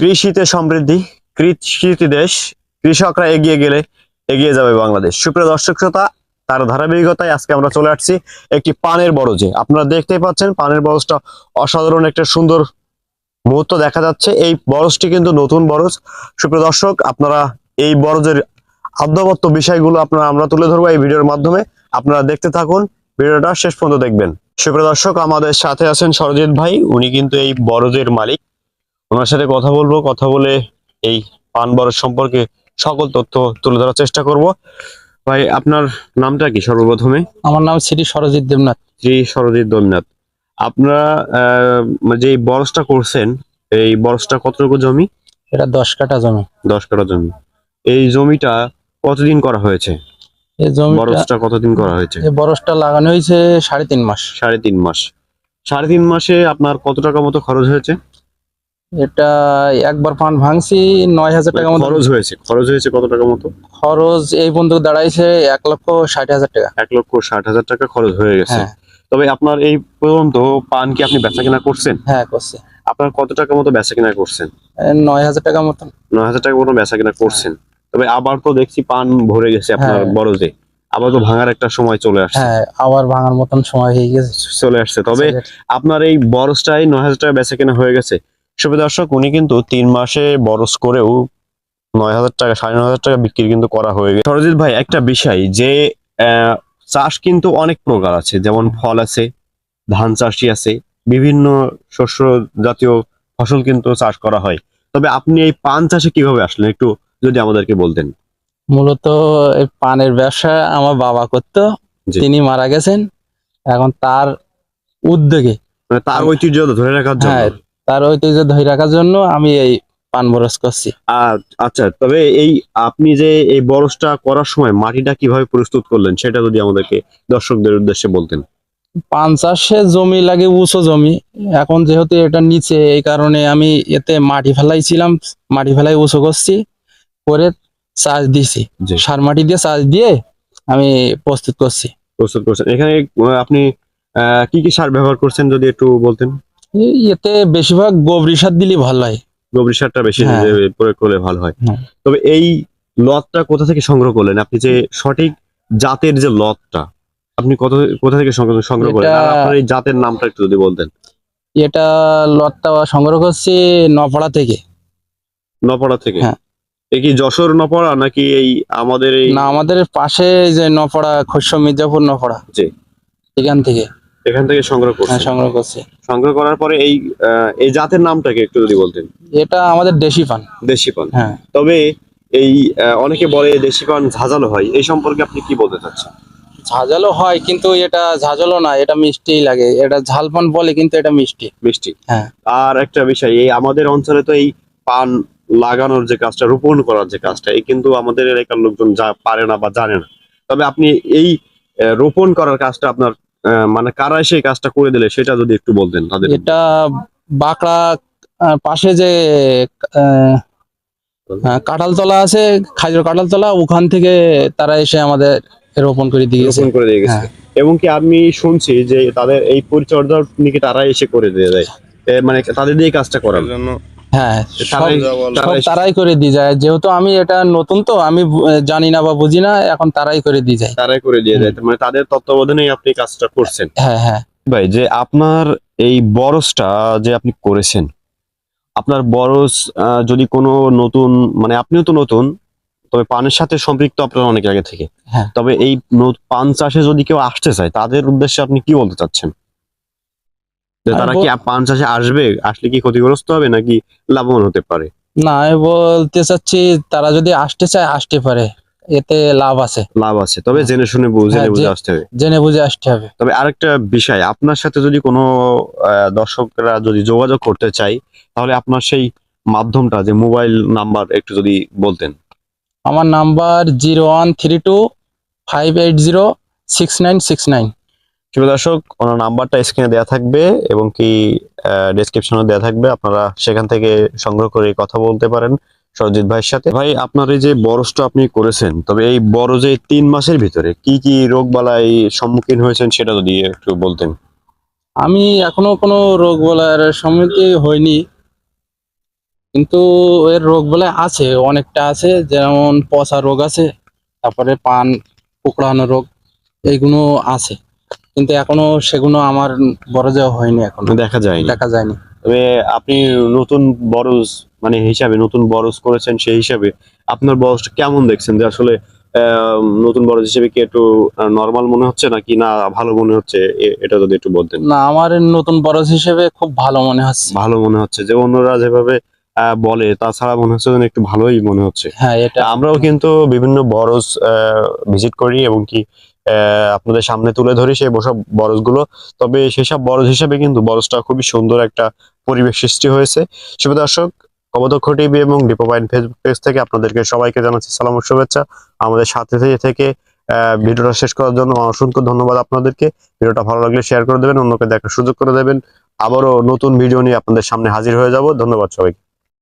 কৃষিতে সমৃদ্ধি কৃষি দেশ, কৃষকরা এগিয়ে গেলে এগিয়ে যাবে বাংলাদেশ। সুপ্রিয় দর্শক শ্রোতা, তার ধারাবাহিকতায় আজকে আমরা চলে আসছি একটি পানের বরজে। আপনারা দেখতেই পাচ্ছেন, পানের বরজটা অসাধারণ একটা সুন্দর মুহূর্ত দেখা যাচ্ছে। এই বরজটি কিন্তু নতুন বরজ। সুপ্রিয় দর্শক, আপনারা এই বরজের আদ্যবত্ত বিষয়গুলো আপনারা আমরা তুলে ধরবো এই ভিডিওর মাধ্যমে। আপনারা দেখতে থাকুন, ভিডিওটা শেষ পর্যন্ত দেখবেন। সুপ্রিয় দর্শক, আমাদের সাথে আছেন সরজিৎ ভাই। উনি কিন্তু এই বরজের মালিক। ওনার সাথে কথা বলব কথা বলে এই পান বরজ সম্পর্কে সকল তথ্য তুলে ধরার চেষ্টা করব। ভাই আপনার নামটা কি সর্বপ্রথমে? আমার নাম শ্রী সরজিৎ দেবনাথ। শ্রী সরজিৎ দেবনাথ। আপনারা যে এই বরজটা করছেন এই বরজটা কতটুকু জমি? এটা দশ কাঠা জমি। দশ কাঠা জমি। এই জমিটা কতদিন করা হয়েছে? এই বরজটা কতদিন করা হয়েছে? এই বরসটা লাগানো হয়েছে সাড়ে তিন মাস। সাড়ে তিন মাস। সাড়ে তিন মাসে আপনার কত টাকা মতো খরচ হয়েছে? এটা একবার পান ভাঙছি নয় হাজার টাকা মতো। খরচ হয়েছে খরচ হয়েছে কত টাকা মতো? খরচ এই বন্ধু দাঁড়াইছে এক লক্ষ ষাট হাজার টাকা। এক লক্ষ ষাট হাজার টাকা খরচ হয়ে গেছে। হ্যাঁ। তবে আপনার এই পর্যন্ত পান কি আপনি বেচা কিনা করছেন? হ্যাঁ করছে। আপনার কত টাকা মতো বেচা কিনা করছেন? নয় হাজার টাকা মতন। নয় হাজার টাকা মতো বেচা কিনা করছেন। তবে আবার তো দেখছি পান ভরে গেছে আপনার হ্যাঁ। বড়জে আবার তো ভাঙার একটা সময় চলে আসছে। হ্যাঁ আবার ভাঙার মতন সময় হয়ে গেছে। চলে আসছে। তবে আপনার এই বরসটাই নয় হাজার টাকা বেচা কেনা হয়ে গেছে। শুভ দর্শক উনি কিন্তু তিন মাসে বরস করেও নয় হাজার টাকা সাড়ে নয় হাজার টাকা বিক্রি কিন্তু করা হয়ে গেছে। সরজিৎ ভাই একটা বিষয় যে চাষ কিন্তু অনেক প্রকার আছে যেমন ফল আছে ধান চাষি আছে বিভিন্ন শস্য জাতীয় ফসল কিন্তু চাষ করা হয়। তবে আপনি এই পান চাষে কীভাবে আসলেন? একটু যদি আমাদেরকে বলতেন। মূলত এই পানের ব্যবসা আমার বাবা করতো। তিনি মারা গেছেন। এখন তার উদ্যোগে মানে তার ঐতিহ্য ধরে রাখার জন্য। হ্যাঁ। তার ঐতিহ্য ধরে রাখার জন্য আমি এই পান বরস করছি। আর আচ্ছা তবে এই আপনি যে এই বরসটা করার সময় মাটিটা কীভাবে প্রস্তুত করলেন সেটা যদি আমাদেরকে দর্শকদের উদ্দেশ্যে বলতেন। পান চাষে জমি লাগে উঁচু জমি। এখন যেহেতু এটা নিচে এই কারণে আমি এতে মাটি ফেলাইছিলাম মাটি ফেলাই উঁচু করছি করে চাষ দিছি। সার মাটি দিয়ে চাষ দিয়ে আমি প্রস্তুত করছি। প্রস্তুত করছেন। এখানে আপনি আহ, কি কি সার ব্যবহার করছেন যদি একটু বলতেন? এতে বেশিরভাগ গোবরি সার দিলে ভালো হয়। গোবর সারটা বেশি হ্যাঁ। প্রয়োগ করলে ভালো হয়। হ্যাঁ। তবে এই লতটা কোথা থেকে সংগ্রহ করলেন? আপনি যে সঠিক জাতের যে লতটা আপনি কত কোথা থেকে সংগ্রহ সংগ্রহ করলেন? আর এটা- আপনার এই জাতের নামটা একটু যদি বলতেন। এটা লতটা সংগ্রহ করছি নপাড়া থেকে। নপড়া থেকে? হ্যাঁ। এ কি যশোর নপড়া নাকি এই আমাদের এই না আমাদের পাশে যে নপাড়া খস্য মির্জাপুর নপাড়া। জি। এখান থেকে। এখান থেকে সংগ্রহ হ্যাঁ সংগ্রহ করছি। সংগ্রহ করার পরে এই এই জাতের নামটাকে একটু যদি বলতেন। এটা আমাদের দেশি পান দেশি পান হ্যাঁ। তবে এই অনেকে বলে দেশি পান ঝাঁঝালো হয়। এই সম্পর্কে আপনি কি বলতে চাচ্ছেন? ঝাঁঝালো হয় কিন্তু এটা ঝাঁঝালো না এটা মিষ্টি লাগে। এটা ঝালপান বলে কিন্তু এটা মিষ্টি। মিষ্টি। হ্যাঁ। আর একটা বিষয় এই আমাদের অঞ্চলে তো এই পান লাগানোর যে কাজটা রোপণ করার যে কাজটা এই কিন্তু আমাদের এলাকার লোকজন যা পারে না বা জানে না। তবে আপনি এই রোপণ করার কাজটা আপনার মানে কারা সেই কাজটা করে দিলে সেটা যদি একটু বলতেন তাদের এটা বাঁকড়া পাশে যে কাঁঠালতলা আছে খাজুর কাঁঠালতলা ওখান থেকে তারা এসে আমাদের রোপণ করে দিয়েছে রোপণ করে দিয়ে গেছে। হ্যাঁ। এবং কি আমি শুনছি যে তাদের এই পরিচর্যা নাকি তারা এসে করে দিয়ে দেয়? মানে তাদের দিয়ে কাজটা করান হ্যাঁ সব তারাই- তারাই- তারাই করে দিয়ে যায়। যেহেতু আমি এটা নতুন তো আমি জানি না বা বুঝি না এখন তারাই করে দিয়ে যায়। তারাই করে দিয়ে দেয় মানে তাদের তত্ত্বাবধানেই আপনি কাজটা করছেন। হ্যাঁ হ্যাঁ। ভাই যে আপনার এই বরসটা যে আপনি করেছেন আপনার বরস আহ, যদি কোনো নতুন মানে আপনিও তো নতুন তবে পানের সাথে সম্পৃক্ত আপনার অনেক আগে থেকে। হ্যাঁ। তবে এই পান চাষে যদি কেউ আসতে চায় তাদের উদ্দেশ্যে আপনি কি বলতে চাচ্ছেন? তারা কি পান চাষে আসবে? আসলে কি ক্ষতিগ্রস্ত হবে নাকি লাভবান হতে পারে? না আমি বলতে চাচ্ছি তারা যদি আসতে চায় আসতে পারে। এতে লাভ আছে। লাভ আছে। তবে জেনে শুনে বুঝে হ্যাঁ, বুঝে আসতে হবে। জেনে বুঝে আসতে হবে। তবে আরেকটা বিষয় আপনার সাথে যদি কোনো দর্শকরা যদি যোগাযোগ করতে চাই তাহলে আপনার সেই মাধ্যমটা যে মোবাইল নাম্বার একটু যদি বলতেন। আমার number zero one three two five eight zero six nine six nine. প্রিয় দর্শক, ওনার নাম্বারটা স্ক্রিনে দেওয়া থাকবে এবং কি ডেসক্রিপশনে দেওয়া থাকবে। আপনারা সেখান থেকে সংগ্রহ করে কথা বলতে পারেন সরজিৎ ভাইয়ের সাথে। ভাই, আপনার এই যে বরসটা আপনি করেছেন, তবে এই বরজে তিন মাসের ভিতরে কি কি রোগ বালাই সম্মুখীন হয়েছেন সেটা যদি একটু বলতেন। আমি এখনও কোনো রোগ বলার সম্মুখীন হয়নি কিন্তু এর রোগ বলে আছে, অনেকটা আছে, যেমন পচা রোগ আছে, তারপরে পান, কুকড়ানো রোগ এইগুলো আছে। কিন্তু এখনও সেগুলো আমার বড় যাওয়া হয়নি এখনও। দেখা যায় দেখা যায়নি। তবে আপনি নতুন বরজ মানে হিসাবে নতুন বরজ করেছেন সেই হিসাবে আপনার বরজটা কেমন দেখছেন? যে আসলে নতুন বরজ হিসেবে কি একটু নর্মাল মনে হচ্ছে নাকি না ভালো মনে হচ্ছে? এটা যদি একটু বলতেন। না আমার নতুন বরজ হিসেবে খুব ভালো মনে হচ্ছে। ভালো মনে হচ্ছে। যে অন্যরা যেভাবে আহ, বলে তাছাড়া মনে হচ্ছে যেন একটু ভালোই মনে হচ্ছে। হ্যাঁ এটা আমরাও কিন্তু বিভিন্ন বরজ ভিজিট করি এবং কি আপনাদের সামনে তুলে ধরি সেই বসব বরজগুলো। তবে সেসব বরজ হিসেবে কিন্তু বরজটা খুবই সুন্দর একটা পরিবেশ সৃষ্টি হয়েছে। শুভ দর্শক কবদক্ষ টিভি এবং ডিপো পয়েন্ট ফেসবুক পেজ থেকে আপনাদেরকে সবাইকে জানাচ্ছি সালাম শুভেচ্ছা। আমাদের সাথে থেকে ভিডিওটা শেষ করার জন্য অসংখ্য ধন্যবাদ আপনাদেরকে। ভিডিওটা ভালো লাগলে শেয়ার করে দেবেন, অন্যকে দেখার সুযোগ করে দেবেন। আবারও নতুন ভিডিও নিয়ে আপনাদের সামনে হাজির হয়ে যাব। ধন্যবাদ সবাইকে।